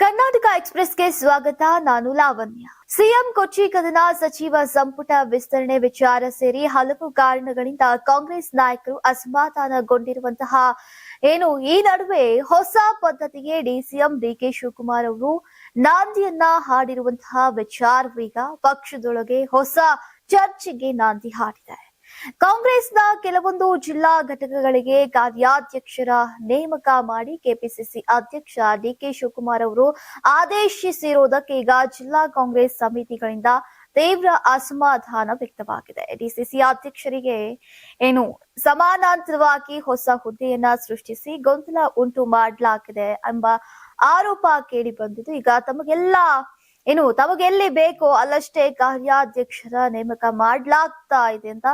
ಕರ್ನಾಟಕ ಎಕ್ಸ್ಪ್ರೆಸ್ಗೆ ಸ್ವಾಗತ, ನಾನು ಲಾವಣ್ಯ. ಸಿಎಂ ಕೊಚ್ಚಿ ಕದನ ಸಚಿವ ಸಂಪುಟ ವಿಸ್ತರಣೆ ವಿಚಾರ ಸೇರಿ ಹಲವು ಕಾರಣಗಳಿಂದ ಕಾಂಗ್ರೆಸ್ ನಾಯಕರು ಅಸಮಾಧಾನಗೊಂಡಿರುವಂತಹ ಏನು, ಈ ನಡುವೆ ಹೊಸ ಪದ್ಧತಿಗೆ ಡಿಸಿಎಂ ಡಿಕೆ ಶಿವಕುಮಾರ್ ಅವರು ನಾಂದಿಯನ್ನ ಹಾಡಿರುವಂತಹ ವಿಚಾರವೀಗ ಪಕ್ಷದೊಳಗೆ ಹೊಸ ಚರ್ಚೆಗೆ ನಾಂದಿ ಹಾಡಿದೆ ಕಾಂಗ್ರೆಸ್ನ ಕೆಲವೊಂದು ಜಿಲ್ಲಾ ಘಟಕಗಳಿಗೆ ಕಾರ್ಯಾಧ್ಯಕ್ಷರ ನೇಮಕ ಮಾಡಿ ಕೆಪಿಸಿಸಿ ಅಧ್ಯಕ್ಷ ಡಿಕೆ ಶಿವಕುಮಾರ್ ಅವರು ಆದೇಶಿಸಿರುವುದಕ್ಕೆ ಈಗ ಜಿಲ್ಲಾ ಕಾಂಗ್ರೆಸ್ ಸಮಿತಿಗಳಿಂದ ತೀವ್ರ ಅಸಮಾಧಾನ ವ್ಯಕ್ತವಾಗಿದೆ. ಡಿಸಿಸಿ ಅಧ್ಯಕ್ಷರಿಗೆ ಏನು ಸಮಾನಾಂತರವಾಗಿ ಹೊಸ ಹುದ್ದೆಯನ್ನ ಸೃಷ್ಟಿಸಿ ಗೊಂದಲ ಉಂಟು ಮಾಡಲಾಗಿದೆ ಎಂಬ ಆರೋಪ ಕೇಳಿ ಬಂದಿದ್ದು, ಈಗ ತಮಗೆಲ್ಲ ಏನು ತಮಗೆಲ್ಲಿ ಬೇಕೋ ಅಲ್ಲಷ್ಟೇ ಕಾರ್ಯಾಧ್ಯಕ್ಷರ ನೇಮಕ ಮಾಡ್ಲಾಗ್ತಾ ಇದೆ ಅಂತ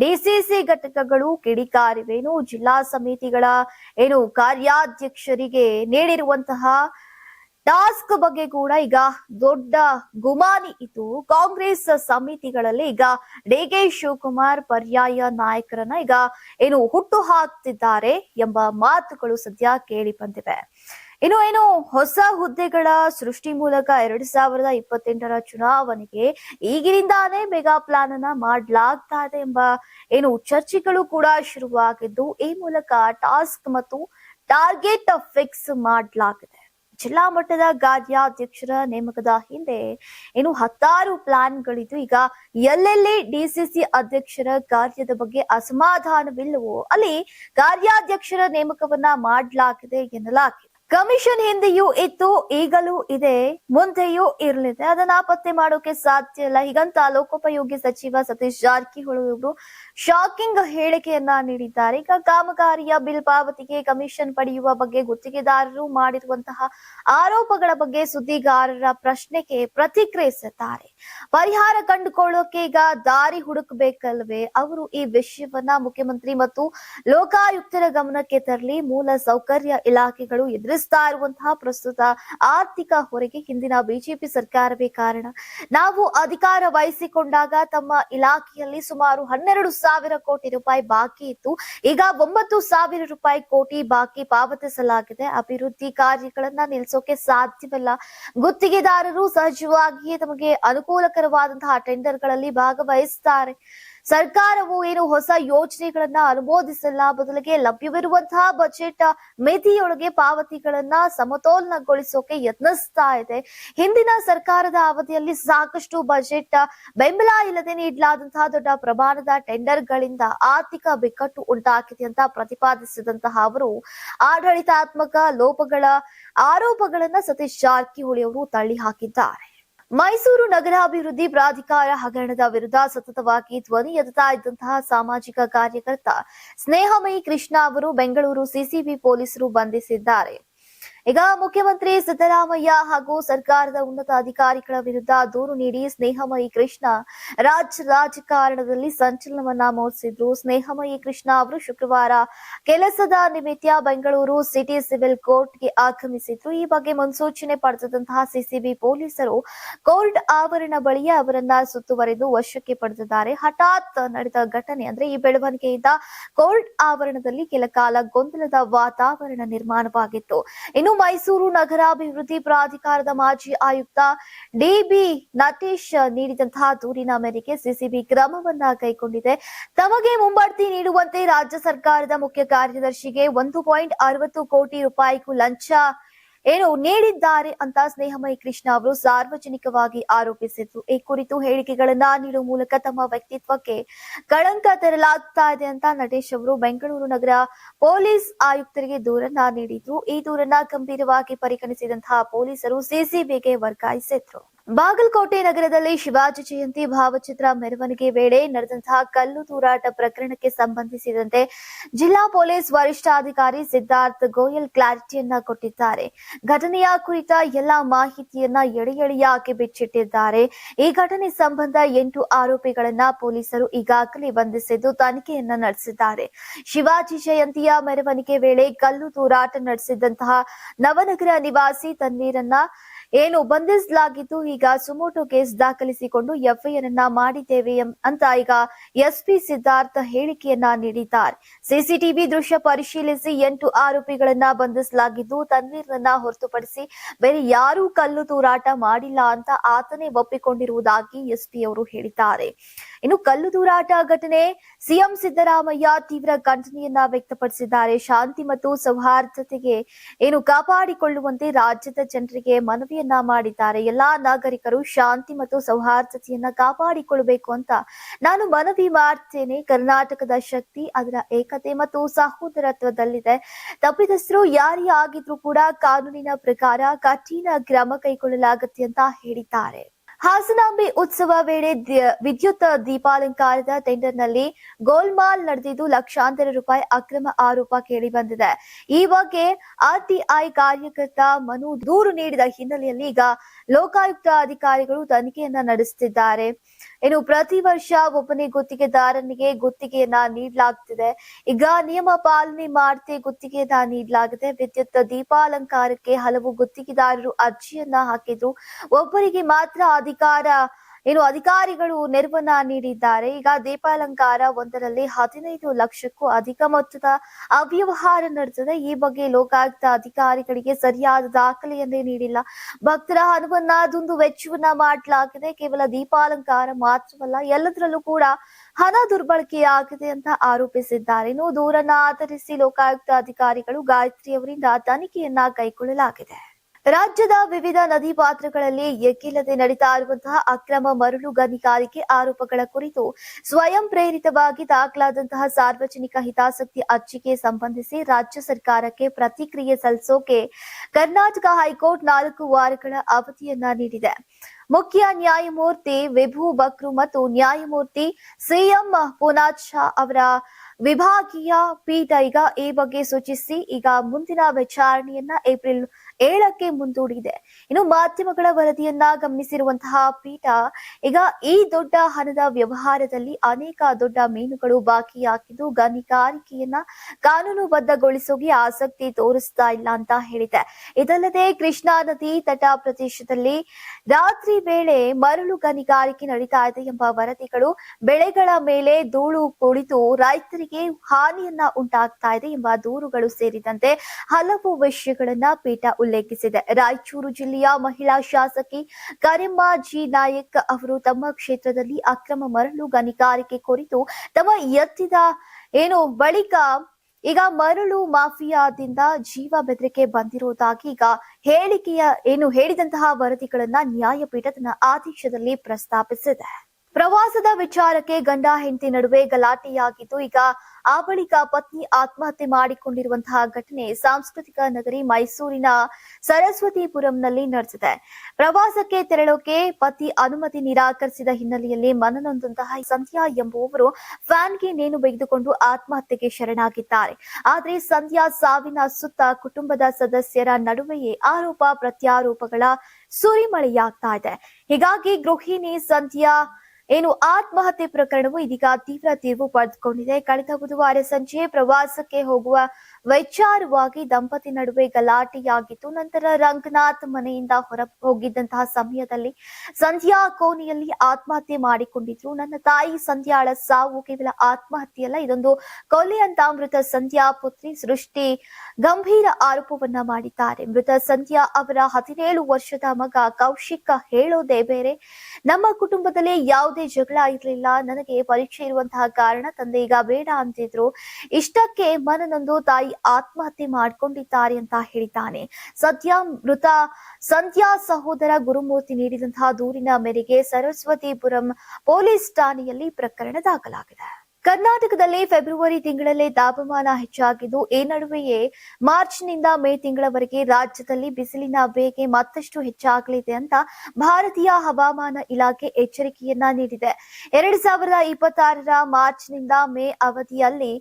ಡಿಸಿಸಿ ಘಟಕಗಳು ಕಿಡಿಕಾರಿವೇನು. ಜಿಲ್ಲಾ ಸಮಿತಿಗಳ ಏನು ಕಾರ್ಯಾಧ್ಯಕ್ಷರಿಗೆ ನೀಡಿರುವಂತಹ ಟಾಸ್ಕ್ ಬಗ್ಗೆ ಕೂಡ ಈಗ ದೊಡ್ಡ ಗುಮಾನಿ ಇತ್ತು. ಕಾಂಗ್ರೆಸ್ ಸಮಿತಿಗಳಲ್ಲಿ ಈಗ ಡಿ ಕೆ ಶಿವಕುಮಾರ್ ಪರ್ಯಾಯ ನಾಯಕರನ್ನ ಈಗ ಏನು ಹುಟ್ಟು ಹಾಕ್ತಿದ್ದಾರೆ ಎಂಬ ಮಾತುಗಳು ಸದ್ಯ ಕೇಳಿ ಬಂದಿವೆ. ಇನ್ನು ಏನು ಹೊಸ ಹುದ್ದೆಗಳ ಸೃಷ್ಟಿ ಮೂಲಕ ಎರಡ್ ಸಾವಿರದ ಇಪ್ಪತ್ತೆಂಟರ ಚುನಾವಣೆಗೆ ಈಗಿನಿಂದಾನೇ ಮೆಗಾ ಪ್ಲಾನ್ ಅನ್ನ ಮಾಡ್ಲಾಗ್ತಾ ಇದೆ ಎಂಬ ಏನು ಚರ್ಚೆಗಳು ಕೂಡ ಶುರುವಾಗಿದ್ದು, ಈ ಮೂಲಕ ಟಾಸ್ಕ್ ಮತ್ತು ಟಾರ್ಗೆಟ್ ಫಿಕ್ಸ್ ಮಾಡಲಾಗಿದೆ. ಜಿಲ್ಲಾ ಮಟ್ಟದ ಕಾರ್ಯಾಧ್ಯಕ್ಷರ ನೇಮಕದ ಹಿಂದೆ ಏನು ಹತ್ತಾರು ಪ್ಲಾನ್ ಗಳಿದ್ದು ಈಗ ಎಲ್ಲೆಲ್ಲಿ ಡಿಸಿಸಿ ಅಧ್ಯಕ್ಷರ ಕಾರ್ಯದ ಬಗ್ಗೆ ಅಸಮಾಧಾನವಿಲ್ಲವೋ ಅಲ್ಲಿ ಕಾರ್ಯಾಧ್ಯಕ್ಷರ ನೇಮಕವನ್ನ ಮಾಡಲಾಗಿದೆ ಎನ್ನಲಾಗಿದೆ. ಕಮಿಷನ್ ಹಿಂದೆಯೂ ಇತ್ತು, ಈಗಲೂ ಇದೆ, ಮುಂದೆಯೂ ಇರಲಿದೆ. ಅದನ್ನ ಪತ್ತೆ ಮಾಡೋಕೆ ಸಾಧ್ಯ ಇಲ್ಲ. ಹೀಗಂತ ಲೋಕೋಪಯೋಗಿ ಸಚಿವ ಸತೀಶ್ ಜಾರಕಿಹೊಳಿ ಅವರು ಶಾಕಿಂಗ್ ಹೇಳಿಕೆಯನ್ನ ನೀಡಿದ್ದಾರೆ. ಈಗ ಕಾಮಗಾರಿಯ ಬಿಲ್ ಪಾವತಿಗೆ ಕಮಿಷನ್ ಪಡೆಯುವ ಬಗ್ಗೆ ಗುತ್ತಿಗೆದಾರರು ಮಾಡಿರುವಂತಹ ಆರೋಪಗಳ ಬಗ್ಗೆ ಸುದ್ದಿಗಾರರ ಪ್ರಶ್ನೆಗೆ ಪ್ರತಿಕ್ರಿಯಿಸುತ್ತಾರೆ ಪರಿಹಾರ ಕಂಡುಕೊಳ್ಳೋಕೆ ಈಗ ದಾರಿ ಹುಡುಕಬೇಕಲ್ವೇ? ಅವರು ಈ ವಿಷಯವನ್ನ ಮುಖ್ಯಮಂತ್ರಿ ಮತ್ತು ಲೋಕಾಯುಕ್ತರ ಗಮನಕ್ಕೆ ತರಲಿ. ಮೂಲ ಸೌಕರ್ಯ ಇಲಾಖೆಗಳು ಎದುರಿಸ್ತಾ ಇರುವಂತಹ ಪ್ರಸ್ತುತ ಆರ್ಥಿಕ ಹೊರೆಗೆ ಹಿಂದಿನ ಬಿಜೆಪಿ ಸರ್ಕಾರವೇ ಕಾರಣ. ನಾವು ಅಧಿಕಾರ ವಹಿಸಿಕೊಂಡಾಗ ತಮ್ಮ ಇಲಾಖೆಯಲ್ಲಿ ಸುಮಾರು ಹನ್ನೆರಡು ಸಾವಿರ ಕೋಟಿ ರೂಪಾಯಿ ಬಾಕಿ ಇತ್ತು. ಈಗ ಒಂಬತ್ತು ಸಾವಿರ ರೂಪಾಯಿ ಕೋಟಿ ಬಾಕಿ ಪಾವತಿಸಲಾಗಿದೆ. ಅಭಿವೃದ್ಧಿ ಕಾರ್ಯಗಳನ್ನ ನಿಲ್ಲಿಸೋಕೆ ಸಾಧ್ಯವಿಲ್ಲ. ಗುತ್ತಿಗೆದಾರರು ಸಹಜವಾಗಿಯೇ ತಮಗೆ ಅನುಕೂಲಕರವಾದಂತಹ ಟೆಂಡರ್ಗಳಲ್ಲಿ ಭಾಗವಹಿಸುತ್ತಾರೆ ಸರ್ಕಾರವು ಏನು ಹೊಸ ಯೋಜನೆಗಳನ್ನ ಅನುಮೋದಿಸಲ್ಲ, ಬದಲಿಗೆ ಲಭ್ಯವಿರುವಂತಹ ಬಜೆಟ್ ಮಿತಿಯೊಳಗೆ ಪಾವತಿಗಳನ್ನ ಸಮತೋಲನಗೊಳಿಸೋಕೆ ಯತ್ನಿಸ್ತಾ ಇದೆ. ಹಿಂದಿನ ಸರ್ಕಾರದ ಅವಧಿಯಲ್ಲಿ ಸಾಕಷ್ಟು ಬಜೆಟ್ ಬೆಂಬಲ ಇಲ್ಲದೆ ನೀಡಲಾದಂತಹ ದೊಡ್ಡ ಪ್ರಮಾಣದ ಟೆಂಡರ್ಗಳಿಂದ ಆರ್ಥಿಕ ಬಿಕ್ಕಟ್ಟು ಉಂಟಾಗಿದೆ ಅಂತ ಪ್ರತಿಪಾದಿಸಿದಂತಹ ಅವರು, ಆಡಳಿತಾತ್ಮಕ ಲೋಪಗಳ ಆರೋಪಗಳನ್ನ ಸತೀಶ್ ಜಾರಕಿಹೊಳಿ ಅವರು ತಳ್ಳಿ ಹಾಕಿದ್ದಾರೆ ಮೈಸೂರು ನಗರಾಭಿವೃದ್ಧಿ ಪ್ರಾಧಿಕಾರ ಹಗರಣದ ವಿರುದ್ಧ ಸತತವಾಗಿ ಧ್ವನಿ ಎದುತ್ತಾ ಇದ್ದಂತಹ ಸಾಮಾಜಿಕ ಕಾರ್ಯಕರ್ತ ಸ್ನೇಹಮಯಿ ಕೃಷ್ಣ ಅವರು ಬೆಂಗಳೂರು ಸಿಸಿಬಿ ಪೊಲೀಸರು ಬಂಧಿಸಿದ್ದಾರೆ. ಈಗ ಮುಖ್ಯಮಂತ್ರಿ ಸಿದ್ದರಾಮಯ್ಯ ಹಾಗೂ ಸರ್ಕಾರದ ಉನ್ನತ ಅಧಿಕಾರಿಗಳ ವಿರುದ್ಧ ದೂರು ನೀಡಿ ಸ್ನೇಹಮಯಿ ಕೃಷ್ಣ ರಾಜ್ಯ ರಾಜಕಾರಣದಲ್ಲಿ ಸಂಚಲನವನ್ನ ಮೂಡಿಸಿದ್ರು. ಸ್ನೇಹಮಯಿ ಕೃಷ್ಣ ಅವರು ಶುಕ್ರವಾರ ಕೆಲಸದ ನಿಮಿತ್ತ ಬೆಂಗಳೂರು ಸಿಟಿ ಸಿವಿಲ್ ಕೋರ್ಟ್ಗೆ ಆಗಮಿಸಿದ್ರು. ಈ ಬಗ್ಗೆ ಮುನ್ಸೂಚನೆ ಪಡೆದಂತಹ ಸಿಸಿಬಿ ಪೊಲೀಸರು ಕೋರ್ಟ್ ಆವರಣ ಬಳಿಯೇ ಅವರನ್ನ ಸುತ್ತುವರೆದು ವಶಕ್ಕೆ ಪಡೆದಿದ್ದಾರೆ. ಹಠಾತ್ ನಡೆದ ಘಟನೆ ಅಂದ್ರೆ ಈ ಬೆಳವಣಿಗೆಯಿಂದ ಕೋರ್ಟ್ ಆವರಣದಲ್ಲಿ ಕೆಲ ಕಾಲ ಗೊಂದಲದ ವಾತಾವರಣ ನಿರ್ಮಾಣವಾಗಿತ್ತು. ಇನ್ನು ಮೈಸೂರು ನಗರಾಭಿವೃದ್ಧಿ ಪ್ರಾಧಿಕಾರದ ಮಾಜಿ ಆಯುಕ್ತ ಡಿಬಿ ನಟೇಶ್ ನೀಡಿದಂತಹ ದೂರಿನ ಮೇರೆಗೆ ಸಿಸಿಬಿ ಕ್ರಮವನ್ನ ಕೈಗೊಂಡಿದೆ. ತಮಗೆ ಮುಂಬಡ್ತಿ ನೀಡುವಂತೆ ರಾಜ್ಯ ಸರ್ಕಾರದ ಮುಖ್ಯ ಕಾರ್ಯದರ್ಶಿಗೆ ಒಂದು ಪಾಯಿಂಟ್ ಅರವತ್ತು ಕೋಟಿ ರೂಪಾಯಿಗೂ ಲಂಚ ಏನು ನೀಡಿದ್ದಾರೆ ಅಂತ ಸ್ನೇಹಮಯಿ ಕೃಷ್ಣ ಅವರು ಸಾರ್ವಜನಿಕವಾಗಿ ಆರೋಪಿಸಿದ್ರು ಈ ಕುರಿತು ಹೇಳಿಕೆಗಳನ್ನ ನೀಡುವ ಮೂಲಕ ತಮ್ಮ ವ್ಯಕ್ತಿತ್ವಕ್ಕೆ ಕಳಂಕ ತರಲಾಗ್ತಾ ಇದೆ ಅಂತ ನಟೇಶ್ ಅವರು ಬೆಂಗಳೂರು ನಗರ ಪೊಲೀಸ್ ಆಯುಕ್ತರಿಗೆ ದೂರನ್ನ ನೀಡಿದ್ರು. ಈ ದೂರನ್ನ ಗಂಭೀರವಾಗಿ ಪರಿಗಣಿಸಿದಂತಹ ಪೊಲೀಸರು ಸಿಸಿಬಿಗೆ ವರ್ಗಾಯಿಸಿದ್ರು. ಬಾಗಲಕೋಟೆ ನಗರದಲ್ಲಿ ಶಿವಾಜಿ ಜಯಂತಿ ಭಾವಚಿತ್ರ ಮೆರವಣಿಗೆ ವೇಳೆ ನಡೆದಂತಹ ಕಲ್ಲು ತೂರಾಟ ಪ್ರಕರಣಕ್ಕೆ ಸಂಬಂಧಿಸಿದಂತೆ ಜಿಲ್ಲಾ ಪೊಲೀಸ್ ವರಿಷ್ಠಾಧಿಕಾರಿ ಸಿದ್ಧಾರ್ಥ್ ಗೋಯಲ್ ಕ್ಲಾರಿಟಿಯನ್ನ ಕೊಟ್ಟಿದ್ದಾರೆ. ಘಟನೆಯ ಕುರಿತ ಎಲ್ಲಾ ಮಾಹಿತಿಯನ್ನ ಎಳೆಯಾಗಿ ಬಿಚ್ಚಿಟ್ಟಿದ್ದಾರೆ. ಈ ಘಟನೆ ಸಂಬಂಧ ಎಂಟು ಆರೋಪಿಗಳನ್ನ ಪೊಲೀಸರು ಈಗಾಗಲೇ ಬಂಧಿಸಿದ್ದು ತನಿಖೆಯನ್ನ ನಡೆಸಿದ್ದಾರೆ. ಶಿವಾಜಿ ಜಯಂತಿಯ ಮೆರವಣಿಗೆ ವೇಳೆ ಕಲ್ಲು ತೂರಾಟ ನಡೆಸಿದಂತಹ ನವನಗರ ನಿವಾಸಿ ತನ್ವೀರನ್ನ ಏನು ಬಂಧಿಸಲಾಗಿದ್ದು ಈಗ ಸುಮೋಟೋ ಕೇಸ್ ದಾಖಲಿಸಿಕೊಂಡು ಎಫ್ಐಆರ್ ಅನ್ನ ಮಾಡಿದ್ದೇವೆ ಅಂತ ಈಗ ಎಸ್ಪಿ ಸಿದ್ಧಾರ್ಥ ಹೇಳಿಕೆಯನ್ನ ನೀಡಿದ್ದಾರೆ. ಸಿಸಿಟಿವಿ ದೃಶ್ಯ ಪರಿಶೀಲಿಸಿ ಎಂಟು ಆರೋಪಿಗಳನ್ನ ಬಂಧಿಸಲಾಗಿದ್ದು ತನ್ವೀರ್ನನ್ನ ಹೊರತುಪಡಿಸಿ ಬೇರೆ ಯಾರೂ ಕಲ್ಲು ತೂರಾಟ ಮಾಡಿಲ್ಲ ಅಂತ ಆತನೇ ಒಪ್ಪಿಕೊಂಡಿರುವುದಾಗಿ ಎಸ್ಪಿ ಅವರು ಹೇಳಿದ್ದಾರೆ. ಇನ್ನು ಕಲ್ಲು ತೂರಾಟ ಘಟನೆ ಸಿಎಂ ಸಿದ್ದರಾಮಯ್ಯ ತೀವ್ರ ಖಂಡನೆಯನ್ನ ವ್ಯಕ್ತಪಡಿಸಿದ್ದಾರೆ. ಶಾಂತಿ ಮತ್ತು ಸೌಹಾರ್ದತೆಗೆ ಏನು ಕಾಪಾಡಿಕೊಳ್ಳುವಂತೆ ರಾಜ್ಯದ ಜನರಿಗೆ ಮನವಿಯನ್ನ ಮಾಡಿದ್ದಾರೆ. ಎಲ್ಲಾ ನಾಗರಿಕರು ಶಾಂತಿ ಮತ್ತು ಸೌಹಾರ್ದತೆಯನ್ನ ಕಾಪಾಡಿಕೊಳ್ಳಬೇಕು ಅಂತ ನಾನು ಮನವಿ ಮಾಡ್ತೇನೆ. ಕರ್ನಾಟಕದ ಶಕ್ತಿ ಅದರ ಏಕತೆ ಮತ್ತು ಸಹೋದರತ್ವದಲ್ಲಿದೆ. ತಪ್ಪಿತಸ್ಥರು ಯಾರೇ ಆಗಿದ್ರು ಕೂಡ ಕಾನೂನಿನ ಪ್ರಕಾರ ಕಠಿಣ ಕ್ರಮ ಕೈಗೊಳ್ಳಲಾಗುತ್ತೆ ಅಂತ ಹೇಳಿದ್ದಾರೆ. ಹಾಸನಾಂಬೆ ಉತ್ಸವ ವೇಳೆ ದ್ಯ- ವಿದ್ಯುತ್ ದೀಪಾಲಂಕಾರದ ಟೆಂಡರ್ನಲ್ಲಿ ಗೋಲ್ಮಾಲ್ ನಡೆದಿದ್ದು ಲಕ್ಷಾಂತರ ರೂಪಾಯಿ ಅಕ್ರಮ ಆರೋಪ ಕೇಳಿ ಬಂದಿದೆ ಈ ಬಗ್ಗೆ ಆರ್ಟಿಐ ಕಾರ್ಯಕರ್ತ ಮನು ದೂರು ನೀಡಿದ ಹಿನ್ನೆಲೆಯಲ್ಲಿ ಈಗ ಲೋಕಾಯುಕ್ತ ಅಧಿಕಾರಿಗಳು ತನಿಖೆಯನ್ನ ನಡೆಸುತ್ತಿದ್ದಾರೆ. ಇನ್ನು ಪ್ರತಿ ವರ್ಷ ಒಬ್ಬನೇ ಗುತ್ತಿಗೆದಾರನಿಗೆ ಗುತ್ತಿಗೆಯನ್ನ ನೀಡಲಾಗ್ತಿದೆ. ಈಗ ನಿಯಮ ಪಾಲನೆ ಮಾಡದೆ ಗುತ್ತಿಗೆಯನ್ನ ನೀಡಲಾಗಿದೆ. ವಿದ್ಯುತ್ ದೀಪಾಲಂಕಾರಕ್ಕೆ ಹಲವು ಗುತ್ತಿಗೆದಾರರು ಅರ್ಜಿಯನ್ನ ಹಾಕಿದ್ರು. ಒಬ್ಬರಿಗೆ ಮಾತ್ರ ಅಧಿಕಾರ ಏನು ಅಧಿಕಾರಿಗಳು ನೆರವನ್ನ ನೀಡಿದ್ದಾರೆ. ಈಗ ದೀಪಾಲಂಕಾರ ಒಂದರಲ್ಲಿ ಹದಿನೈದು ಲಕ್ಷಕ್ಕೂ ಅಧಿಕ ಮೊತ್ತದ ಅವ್ಯವಹಾರ ನಡೆದಿದೆ. ಈ ಬಗ್ಗೆ ಲೋಕಾಯುಕ್ತ ಅಧಿಕಾರಿಗಳಿಗೆ ಸರಿಯಾದ ದಾಖಲೆಯನ್ನೇ ನೀಡಿಲ್ಲ. ಭಕ್ತರ ಹಣವನ್ನ ಅದೊಂದು ವೆಚ್ಚವನ್ನ ಮಾಡಲಾಗಿದೆ. ಕೇವಲ ದೀಪಾಲಂಕಾರ ಮಾತ್ರವಲ್ಲ, ಎಲ್ಲದರಲ್ಲೂ ಕೂಡ ಹಣ ದುರ್ಬಳಕೆ ಆಗಿದೆ ಅಂತ ಆರೋಪಿಸಿದ್ದಾರೆ. ಇನ್ನು ದೂರನ್ನ ಆಧರಿಸಿ ಲೋಕಾಯುಕ್ತ ಅಧಿಕಾರಿಗಳು ಗಾಯತ್ರಿ ಅವರಿಂದ ತನಿಖೆಯನ್ನ ಕೈಗೊಳ್ಳಲಾಗಿದೆ. ರಾಜ್ಯದ ವಿವಿಧ ನದಿ ಪಾತ್ರಗಳಲ್ಲಿ ಎಕ್ಕಿಲ್ಲದೆ ನಡೀತಾ ಇರುವಂತಹ ಅಕ್ರಮ ಮರಳು ಗಣಿಗಾರಿಕೆ ಆರೋಪಗಳ ಕುರಿತು ಸ್ವಯಂ ಪ್ರೇರಿತವಾಗಿ ದಾಖಲಾದಂತಹ ಸಾರ್ವಜನಿಕ ಹಿತಾಸಕ್ತಿ ಅರ್ಜಿಗೆ ಸಂಬಂಧಿಸಿ ರಾಜ್ಯ ಸರ್ಕಾರಕ್ಕೆ ಪ್ರತಿಕ್ರಿಯೆ ಸಲ್ಲಿಸೋಕೆ ಕರ್ನಾಟಕ ಹೈಕೋರ್ಟ್ ನಾಲ್ಕು ವಾರಗಳ ಅವಧಿಯನ್ನ ನೀಡಿದೆ. ಮುಖ್ಯ ನ್ಯಾಯಮೂರ್ತಿ ವಿಭು ಬಕ್ರು ಮತ್ತು ನ್ಯಾಯಮೂರ್ತಿ ಸಿಎಂ ಪೂನಾಚಾ ಅವರ ವಿಭಾಗೀಯ ಪೀಠ ಈಗ ಈ ಬಗ್ಗೆ ಸೂಚಿಸಿ, ಈಗ ಮುಂದಿನ ವಿಚಾರಣೆಯನ್ನ ಏಪ್ರಿಲ್ ಏಳಕ್ಕೆ ಮುಂದೂಡಿದೆ. ಇನ್ನು ಮಾಧ್ಯಮಗಳ ವರದಿಯನ್ನ ಗಮನಿಸಿರುವಂತಹ ಪೀಠ, ಈಗ ಈ ದೊಡ್ಡ ಹಣದ ವ್ಯವಹಾರದಲ್ಲಿ ಅನೇಕ ದೊಡ್ಡ ಮೀನುಗಳು ಬಾಕಿ ಹಾಕಿದ್ದು ಗಣಿಗಾರಿಕೆಯನ್ನ ಕಾನೂನುಬದ್ಧಗೊಳಿಸೋಕೆ ಆಸಕ್ತಿ ತೋರಿಸ್ತಾ ಇಲ್ಲ ಅಂತ ಹೇಳಿದೆ. ಇದಲ್ಲದೆ ಕೃಷ್ಣಾ ನದಿ ತಟ ಪ್ರದೇಶದಲ್ಲಿ ರಾತ್ರಿ ವೇಳೆ ಮರಳು ಗಣಿಗಾರಿಕೆ ನಡೀತಾ ಇದೆ ಎಂಬ ವರದಿಗಳು ಬೆಳೆಗಳ ಮೇಲೆ ಧೂಳು ಕುಳಿತು ರೈತರಿಗೆ ಹಾನಿಯನ್ನ ಉಂಟಾಗ್ತಾ ಇದೆ ಎಂಬ ದೂರುಗಳು ಸೇರಿದಂತೆ ಹಲವು ವಿಷಯಗಳನ್ನ ಪೀಠ ಉಲ್ಲೇಖಿಸಿದೆ. ರಾಯಚೂರು ಜಿಲ್ಲೆಯ ಮಹಿಳಾ ಶಾಸಕಿ ಕರಿಮ್ಮ ಜಿ. ನಾಯಕ್ ಅವರು ತಮ್ಮ ಕ್ಷೇತ್ರದಲ್ಲಿ ಅಕ್ರಮ ಮರಳು ಗಣಿಗಾರಿಕೆ ಕುರಿತು ತಮ್ಮ ಎತ್ತಿದ ಏನು ಬಳಿಕ ಈಗ ಮರಳು ಮಾಫಿಯಾದಿಂದ ಜೀವ ಬೆದರಿಕೆ ಬಂದಿರುವುದಾಗಿ ಈಗ ಹೇಳಿಕೆಯ, ಏನು ಹೇಳಿದಂತಹ ವರದಿಗಳನ್ನ ನ್ಯಾಯಪೀಠ ತನ್ನ ಆದೇಶದಲ್ಲಿ ಪ್ರಸ್ತಾಪಿಸಿದೆ. ಪ್ರವಾಸದ ವಿಚಾರಕ್ಕೆ ಗಂಡ ಹೆಂಡತಿ ನಡುವೆ ಗಲಾಟೆಯಾಗಿದ್ದು, ಈಗ ಆ ಬಳಿಕ ಪತ್ನಿ ಆತ್ಮಹತ್ಯೆ ಮಾಡಿಕೊಂಡಿರುವಂತಹ ಘಟನೆ ಸಾಂಸ್ಕೃತಿಕ ನಗರಿ ಮೈಸೂರಿನ ಸರಸ್ವತಿಪುರಂನಲ್ಲಿ ನಡೆದಿದೆ. ಪ್ರವಾಸಕ್ಕೆ ತೆರಳೋಕೆ ಪತಿ ಅನುಮತಿ ನಿರಾಕರಿಸಿದ ಹಿನ್ನೆಲೆಯಲ್ಲಿ ಮನನೊಂದಂತಹ ಸಂಧ್ಯಾ ಎಂಬುವವರು ಫ್ಯಾನ್ಗೆ ನೇಣು ಬೈದುಕೊಂಡು ಆತ್ಮಹತ್ಯೆಗೆ ಶರಣಾಗಿದ್ದಾರೆ. ಆದರೆ ಸಂಧ್ಯಾ ಸಾವಿನ ಸುತ್ತ ಕುಟುಂಬದ ಸದಸ್ಯರ ನಡುವೆಯೇ ಆರೋಪ ಪ್ರತ್ಯಾರೋಪಗಳ ಸುರಿಮಳೆಯಾಗ್ತಾ ಇದೆ. ಹೀಗಾಗಿ ಗೃಹಿಣಿ ಸಂಧ್ಯಾ ಏನು ಆತ್ಮಹತ್ಯೆ ಪ್ರಕರಣವು ಇದೀಗ ತೀವ್ರ ತಿರುವು ಪಡೆದುಕೊಂಡಿದೆ. ಕಳೆದ ಬುಧವಾರ ಸಂಜೆ ಪ್ರವಾಸಕ್ಕೆ ಹೋಗುವ ವೈಚಾರವಾಗಿ ದಂಪತಿ ನಡುವೆ ಗಲಾಟೆಯಾಗಿತ್ತು. ನಂತರ ರಂಗನಾಥ್ ಮನೆಯಿಂದ ಹೊರ ಹೋಗಿದ್ದಂತಹ ಸಮಯದಲ್ಲಿ ಸಂಧ್ಯಾ ಕೋಣೆಯಲ್ಲಿ ಆತ್ಮಹತ್ಯೆ ಮಾಡಿಕೊಂಡಿದ್ರು. ನನ್ನ ತಾಯಿ ಸಂಧ್ಯಾಳ ಸಾವು ಕೇವಲ ಆತ್ಮಹತ್ಯೆಯಲ್ಲ ಇದೊಂದು ಕೊಲೆ ಅಂತ ಮೃತ ಸಂಧ್ಯಾ ಪುತ್ರಿ ಸೃಷ್ಟಿ ಗಂಭೀರ ಆರೋಪವನ್ನ ಮಾಡಿದ್ದಾರೆ. ಮೃತ ಸಂಧ್ಯಾ ಅವರ ಹದಿನೇಳು ವರ್ಷದ ಮಗ ಕೌಶಿಕ ಹೇಳೋದೇ ಬೇರೆ. ನಮ್ಮ ಕುಟುಂಬದಲ್ಲಿ ಯಾವುದೇ ಜಗಳ ಇರಲಿಲ್ಲ. ನನಗೆ ಪರೀಕ್ಷೆ ಇರುವಂತಹ ಕಾರಣ ತಂದೆ ಈಗ ಬೇಡ ಅಂತಿದ್ರು. ಇಷ್ಟಕ್ಕೆ ಮನನೊಂದು ತಾಯಿ ಆತ್ಮಹತ್ಯೆ ಮಾಡ್ಕೊಂಡಿದ್ದಾರೆ ಅಂತ ಹೇಳಿದ್ದಾನೆ. ಸದ್ಯ ಮೃತ ಸಂಧ್ಯಾ ಸಹೋದರ ಗುರುಮೂರ್ತಿ ನೀಡಿದಂತಹ ದೂರಿನ ಮೇರೆಗೆ ಸರಸ್ವತಿಪುರಂ ಪೊಲೀಸ್ ಠಾಣೆಯಲ್ಲಿ ಪ್ರಕರಣ ದಾಖಲಾಗಿದೆ. ಕರ್ನಾಟಕದಲ್ಲಿ ಫೆಬ್ರವರಿ ತಿಂಗಳಲ್ಲೇ ತಾಪಮಾನ ಹೆಚ್ಚಾಗಿದ್ದು, ಈ ನಡುವೆಯೇ ಮಾರ್ಚ್ನಿಂದ ಮೇ ತಿಂಗಳವರೆಗೆ ರಾಜ್ಯದಲ್ಲಿ ಬಿಸಿಲಿನ ಬೇಗೆ ಮತ್ತಷ್ಟು ಹೆಚ್ಚಾಗಲಿದೆ ಅಂತ ಭಾರತೀಯ ಹವಾಮಾನ ಇಲಾಖೆ ಎಚ್ಚರಿಕೆಯನ್ನ ನೀಡಿದೆ. ಎರಡ್ ಸಾವಿರದ ಇಪ್ಪತ್ತಾರರ ಮಾರ್ಚ್ನಿಂದ ಮೇ ಅವಧಿಯಲ್ಲಿ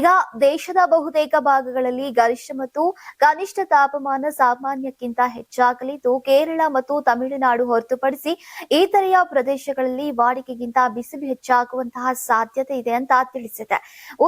ಈಗ ದೇಶದ ಬಹುತೇಕ ಭಾಗಗಳಲ್ಲಿ ಗರಿಷ್ಠ ಮತ್ತು ಕನಿಷ್ಠ ತಾಪಮಾನ ಸಾಮಾನ್ಯಕ್ಕಿಂತ ಹೆಚ್ಚಾಗಲಿದ್ದು, ಕೇರಳ ಮತ್ತು ತಮಿಳುನಾಡು ಹೊರತುಪಡಿಸಿ ಇತರೆಯ ಪ್ರದೇಶಗಳಲ್ಲಿ ವಾಡಿಕೆಗಿಂತ ಬಿಸಿಲು ಹೆಚ್ಚಾಗುವಂತಹ ಸಾಧ್ಯತೆ ಇದೆ ಅಂತ ಅಂತ ತಿಳಿಸಿದೆ.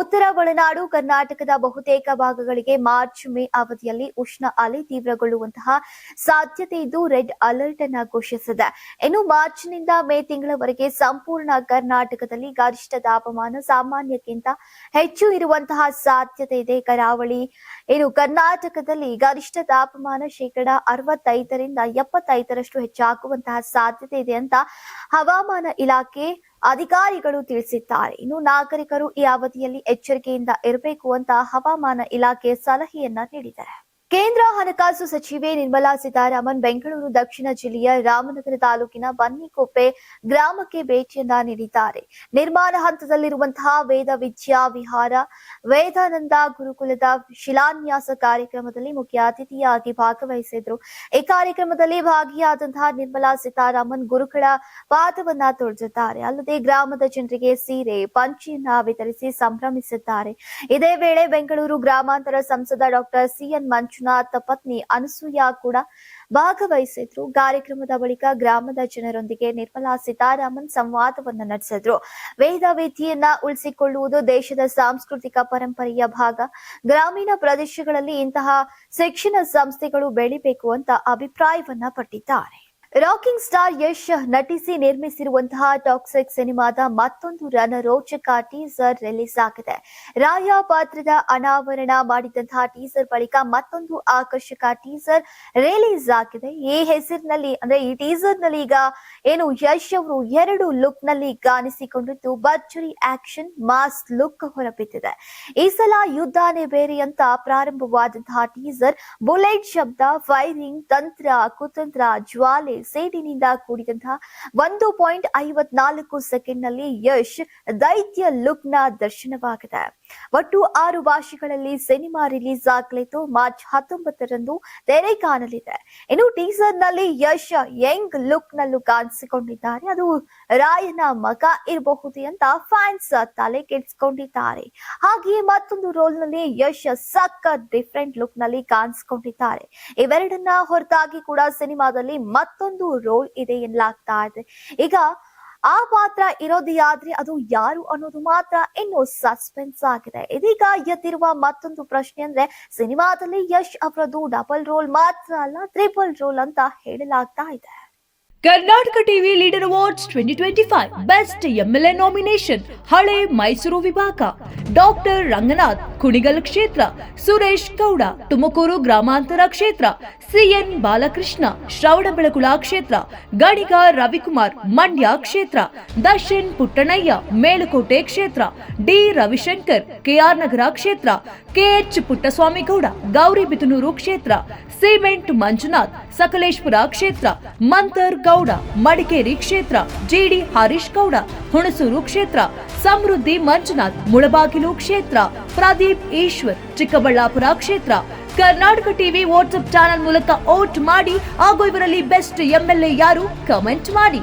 ಉತ್ತರ ಒಳನಾಡು, ಕರ್ನಾಟಕದ ಬಹುತೇಕ ಭಾಗಗಳಿಗೆ ಮಾರ್ಚ್ ಮೇ ಅವಧಿಯಲ್ಲಿ ಉಷ್ಣ ಅಲೆ ತೀವ್ರಗೊಳ್ಳುವಂತಹ ಸಾಧ್ಯತೆ ಇದ್ದು ರೆಡ್ ಅಲರ್ಟ್ ಅನ್ನ ಘೋಷಿಸಿದೆ. ಇನ್ನು ಮಾರ್ಚ್ನಿಂದ ಮೇ ತಿಂಗಳವರೆಗೆ ಸಂಪೂರ್ಣ ಕರ್ನಾಟಕದಲ್ಲಿ ಗರಿಷ್ಠ ತಾಪಮಾನ ಸಾಮಾನ್ಯಕ್ಕಿಂತ ಹೆಚ್ಚು ಇರುವಂತಹ ಸಾಧ್ಯತೆ ಇದೆ. ಕರಾವಳಿ, ಇನ್ನು ಕರ್ನಾಟಕದಲ್ಲಿ ಗರಿಷ್ಠ ತಾಪಮಾನ ಶೇಕಡ ಅರವತ್ತೈದರಿಂದ ಎಪ್ಪತ್ತೈದರಷ್ಟು ಹೆಚ್ಚಾಗುವಂತಹ ಸಾಧ್ಯತೆ ಇದೆ ಅಂತ ಹವಾಮಾನ ಇಲಾಖೆ ಅಧಿಕಾರಿಗಳು ತಿಳಿಸಿದ್ದಾರೆ. ಇನ್ನು ನಾಗರಿಕರು ಈ ಅವಧಿಯಲ್ಲಿ ಎಚ್ಚರಿಕೆಯಿಂದ ಇರಬೇಕು ಅಂತ ಹವಾಮಾನ ಇಲಾಖೆ ಸಲಹೆಯನ್ನ ನೀಡಿದ್ದಾರೆ ಕೇಂದ್ರ ಹಣಕಾಸು ಸಚಿವೆ ನಿರ್ಮಲಾ ಸೀತಾರಾಮನ್ ಬೆಂಗಳೂರು ದಕ್ಷಿಣ ಜಿಲ್ಲೆಯ ರಾಮನಗರ ತಾಲೂಕಿನ ಬನ್ನಿಕೊಪ್ಪೆ ಗ್ರಾಮಕ್ಕೆ ಭೇಟಿಯನ್ನ ನೀಡಿದ್ದಾರೆ. ನಿರ್ಮಾಣ ಹಂತದಲ್ಲಿರುವಂತಹ ವೇದ ವಿದ್ಯಾ ವಿಹಾರ, ವೇದಾನಂದ ಗುರುಕುಲದ ಶಿಲಾನ್ಯಾಸ ಕಾರ್ಯಕ್ರಮದಲ್ಲಿ ಮುಖ್ಯ ಅತಿಥಿಯಾಗಿ ಭಾಗವಹಿಸಿದ್ರು. ಈ ಕಾರ್ಯಕ್ರಮದಲ್ಲಿ ಭಾಗಿಯಾದಂತಹ ನಿರ್ಮಲಾ ಸೀತಾರಾಮನ್ ಗುರುಗಳ ಪಾದವನ್ನ ತೊಳೆದಿದ್ದಾರೆ. ಅಲ್ಲದೆ ಗ್ರಾಮದ ಜನರಿಗೆ ಸೀರೆ, ಪಂಚಿಯನ್ನ ವಿತರಿಸಿ ಸಂಭ್ರಮಿಸಿದ್ದಾರೆ. ಇದೇ ವೇಳೆ ಬೆಂಗಳೂರು ಗ್ರಾಮಾಂತರ ಸಂಸದ ಡಾಕ್ಟರ್ ಸಿಎನ್ ಮಂಜುನಾಥ್ ಪತ್ನಿ ಅನಸೂಯ ಕೂಡ ಭಾಗವಹಿಸಿದ್ರು. ಕಾರ್ಯಕ್ರಮದ ಬಳಿಕ ಗ್ರಾಮದ ಜನರೊಂದಿಗೆ ನಿರ್ಮಲಾ ಸೀತಾರಾಮನ್ ಸಂವಾದವನ್ನ ನಡೆಸಿದ್ರು. ವೇದ ವಿಧಿಯನ್ನ ಉಳಿಸಿಕೊಳ್ಳುವುದು ದೇಶದ ಸಾಂಸ್ಕೃತಿಕ ಪರಂಪರೆಯ ಭಾಗ. ಗ್ರಾಮೀಣ ಪ್ರದೇಶಗಳಲ್ಲಿ ಇಂತಹ ಶಿಕ್ಷಣ ಸಂಸ್ಥೆಗಳು ಬೆಳಿಬೇಕು ಅಂತ ಅಭಿಪ್ರಾಯವನ್ನ ಪಟ್ಟಿದ್ದಾರೆ. ರಾಕಿಂಗ್ ಸ್ಟಾರ್ ಯಶ್ ನಟಿಸಿ ನಿರ್ಮಿಸಿರುವಂತಹ ಟಾಕ್ಸಿಕ್ ಸಿನಿಮಾದ ಮತ್ತೊಂದು ರಣರೋಚಕ ಟೀಸರ್ ರಿಲೀಸ್ ಆಗಿದೆ. ರಾಯ ಪಾತ್ರದ ಅನಾವರಣ ಮಾಡಿದಂತಹ ಟೀಸರ್ ಬಳಿಕ ಮತ್ತೊಂದು ಆಕರ್ಷಕ ಟೀಸರ್ ರಿಲೀಸ್ ಆಗಿದೆ. ಈ ಹೆಸರಿನಲ್ಲಿ, ಅಂದ್ರೆ ಈ ಟೀಸರ್ನಲ್ಲಿ ಈಗ ಏನು ಯಶ್ ಅವರು ಎರಡು ಲುಕ್ನಲ್ಲಿ ಕಾಣಿಸಿಕೊಂಡಿದ್ದು, ಭರ್ಜರಿ ಆಕ್ಷನ್, ಮಾಸ್ ಲುಕ್ ಹೊರಬಿದ್ದಿದೆ. ಈ ಸಲ ಯುದ್ಧನೇ ಬೇರೆ ಅಂತ ಪ್ರಾರಂಭವಾದಂತಹ ಟೀಸರ್ ಬುಲೆಟ್ ಶಬ್ದ, ಫೈರಿಂಗ್, ತಂತ್ರ, ಕುತಂತ್ರ, ಜ್ವಾಲೆ ಸೇಡಿನಿಂದ ಕೂಡಿದಂತಹ ಒಂದು ಪಾಯಿಂಟ್ ಐವತ್ನಾಲ್ಕು ಸೆಕೆಂಡ್ನಲ್ಲಿ ಯಶ್ ದೈತ್ಯ ಲುಕ್ನ ದರ್ಶನವಾಗಿದೆ. ಒಟ್ಟು ಆರು ಭಾಷೆಗಳಲ್ಲಿ ಸಿನಿಮಾ ರಿಲೀಸ್ ಆಗಲಿದ್ದು ಮಾರ್ಚ್ ಹತ್ತೊಂಬತ್ತರಂದು ತೆರೆ ಕಾಣಲಿದೆ ಇನ್ನು ಟೀಸರ್ನಲ್ಲಿ ಯಶ್ ಯಂಗ್ ಲುಕ್ ನಲ್ಲೂ ಕಾಣಿಸಿಕೊಂಡಿದ್ದಾರೆ. ಅದು ರಾಯನ ಮಗ ಇರಬಹುದು ಅಂತ ಫ್ಯಾನ್ಸ್ ತಲೆ ಕೆಡಿಸಿಕೊಂಡಿದ್ದಾರೆ. ಹಾಗೆಯೇ ಮತ್ತೊಂದು ರೋಲ್ನಲ್ಲಿ ಯಶ್ ಸಕ್ಕ ಡಿಫ್ರೆಂಟ್ ಲುಕ್ನಲ್ಲಿ ಕಾಣಿಸಿಕೊಂಡಿದ್ದಾರೆ. ಇವೆರಡನ್ನ ಹೊರತಾಗಿ ಕೂಡ ಸಿನಿಮಾದಲ್ಲಿ ಮತ್ತೊಂದು ರೋಲ್ ಇದೆ ಎನ್ನಲಾಗ್ತಾ ಇದೆ. ಈಗ ಆ ಪಾತ್ರ ಇರೋದೇ ಆದ್ರೆ ಅದು ಯಾರು ಅನ್ನೋದು ಮಾತ್ರ ಇನ್ನು ಸಸ್ಪೆನ್ಸ್ ಆಗಿದೆ. ಇದೀಗ ಎದ್ದಿರುವ ಮತ್ತೊಂದು ಪ್ರಶ್ನೆ ಅಂದ್ರೆ, ಸಿನಿಮಾದಲ್ಲಿ ಯಶ್ ಅವರದು ಡಬಲ್ ರೋಲ್ ಮಾತ್ರ ಅಲ್ಲ ಟ್ರಿಪಲ್ ರೋಲ್ ಅಂತ ಹೇಳಲಾಗ್ತಾ ಇದೆ. Karnataka TV leader awards twenty twenty five best MLA nomination ಹಳೆ ಮೈಸೂರು ವಿಭಾಗ. ಡಾಕ್ಟರ್ ರಂಗನಾಥ್, ಕುಣಿಗಲ್ ಕ್ಷೇತ್ರ. ಸುರೇಶ್ ಗೌಡ, ತುಮಕೂರು ಗ್ರಾಮಾಂತರ ಕ್ಷೇತ್ರ. ಸಿಎನ್ ಬಾಲಕೃಷ್ಣ ಶ್ರವಣಬೆಳಗುಳ ಕ್ಷೇತ್ರ. ಗಣಿಗ ರವಿಕುಮಾರ್, ಮಂಡ್ಯ ಕ್ಷೇತ್ರ. ದರ್ಶನ್ ಪುಟ್ಟಣಯ್ಯ, ಮೇಲುಕೋಟೆ ಕ್ಷೇತ್ರ. ಡಿ ರವಿಶಂಕರ್ ಕೆಆರ್ ನಗರ ಕ್ಷೇತ್ರ. ಕೆಎಚ್ ಪುಟ್ಟಸ್ವಾಮಿ ಗೌಡ ಗೌರಿಬಿದನೂರು ಕ್ಷೇತ್ರ, ಸಿಮೆಂಟ್ ಮಂಜುನಾಥ್, ಸಕಲೇಶ್ಪುರ ಕ್ಷೇತ್ರ ಮಂತರ್ ಗೌಡ, ಮಡಿಕೇರಿ ಕ್ಷೇತ್ರ ಜಿಡಿ ಹರೀಶ್ ಗೌಡ, ಹುಣಸೂರು ಕ್ಷೇತ್ರ, ಸಮೃದ್ಧಿ ಮಂಜುನಾಥ್, ಮುಳಬಾಗಿಲು ಕ್ಷೇತ್ರ, ಪ್ರದೀಪ್ ಈಶ್ವರ್, ಚಿಕ್ಕಬಳ್ಳಾಪುರ ಕ್ಷೇತ್ರ. ಕರ್ನಾಟಕ ಟಿವಿ ವಾಟ್ಸ್ಆಪ್ ಚಾನೆಲ್ ಮೂಲಕ ವೋಟ್ ಮಾಡಿ ಹಾಗೂ ಇವರಲ್ಲಿ ಬೆಸ್ಟ್ ಎಂಎಲ್ಎ ಯಾರು, ಕಮೆಂಟ್ ಮಾಡಿ.